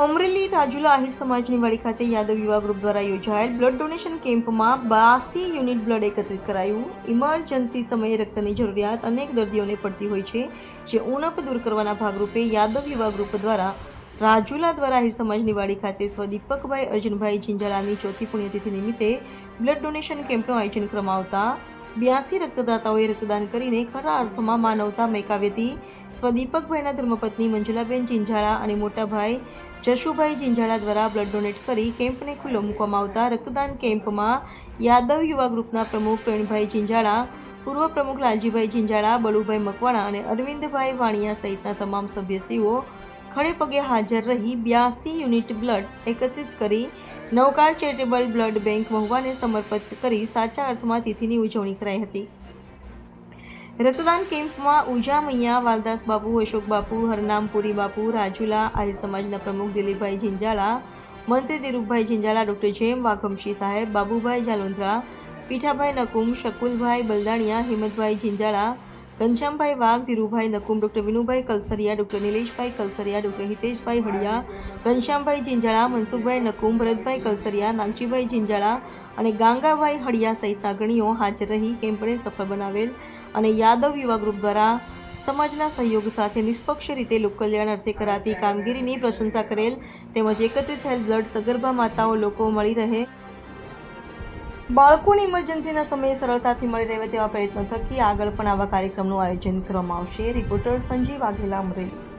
અમરેલી રાજુલા આહિર સમાજની વાડી ખાતે યાદવ યુવા ગ્રુપ દ્વારા યોજાયેલ બ્લડ ડોનેશન કેમ્પમાં બાસી યુનિટ બ્લડ એકત્રિત કરાયું. ઇમરજન્સી સમયે રક્તની જરૂરિયાત અનેક દર્દીઓને પડતી હોય છે, જે ઉણપ દૂર કરવાના ભાગરૂપે યાદવ યુવા ગ્રુપ દ્વારા રાજુલા દ્વારા આહિર સમાજની વાડી ખાતે સ્વ દીપકભાઈ અર્જુનભાઈ જિંજાળાની ચોથી પુણ્યતિથિ નિમિત્તે બ્લડ ડોનેશન કેમ્પનું આયોજન કરવામાં બ્યાસી રક્તદાતાઓએ રક્તદાન કરીને ખરા અર્થમાં માનવતા મેકાવી હતી સ્વદીપકભાઈના ધર્મપત્ની મંજુલાબેન જિંજાળા અને મોટાભાઈ જશુભાઈ જિંજાળા દ્વારા બ્લડ ડોનેટ કરી કેમ્પને ખુલ્લો મૂકવામાં આવતા રક્તદાન કેમ્પમાં યાદવ યુવા ગ્રુપના પ્રમુખ પ્રવીણભાઈ જિંજાળા, પૂર્વ પ્રમુખ લાલજીભાઈ જિંજાળા, બળુભાઈ મકવાણા અને અરવિંદભાઈ વાણિયા સહિતના તમામ સભ્યશ્રીઓ ખડે પગે હાજર રહી બ્યાસી યુનિટ બ્લડ એકત્રિત કરી નવકાર ચેરિટેબલ બ્લડ બેંક મહુવાને સમર્પિત કરી સાચા અર્થમાં તિથિની ઉજવણી કરાઈ હતી. રક્તદાન કેમ્પમાં ઉજા મૈયા, વાલદાસ બાપુ, અશોક બાપુ હરનામપુરી બાપુ, રાજુલા આહિર સમાજના પ્રમુખ દિલીપભાઈ જિંજાળા મંત્રી ધીરુભાઈ જિંજાળા ડૉક્ટર જેમ વાઘમશી સાહેબ, Babubhai જાલોંધરા, Pithabhai Nakum શકુલભાઈ Baldania, Himmatbhai Jinjala Ghanshyambhai Vagh, Dhirubhai Nakum, doctor Vinubhai Kalsariya, doctor Nileshbhai Kalsariya, doctor Hiteshbhai Haliya, Ghanshyambhai Zinzala Mansukhbhai Nakum, Bharatbhai Kalsariya, Nagjibhai Zinzala અને ગાંગાભાઈ હળિયા સહિતના ગણીઓ હાજર રહી કેમ્પને સફળ બનાવેલ અને યાદવ યુવા ગ્રુપ દ્વારા સમાજના સહયોગ સાથે નિષ્પક્ષ રીતે લોકકલ્યાણ અર્થે કરાતી કામગીરીની પ્રશંસા કરેલ તેમજ એકત્રિત થયેલ બ્લડ સગર્ભા માતાઓ લોકો મળી રહે. બાળકોને ઇમરજન્સીના સમયે સરળતાથી મળી રહે તેવા પ્રયત્નો થકી આગળ પણ આવા કાર્યક્રમનું આયોજન કરવામાં આવશે. રિપોર્ટર સંજીવ વાઘેલા અમરેલી.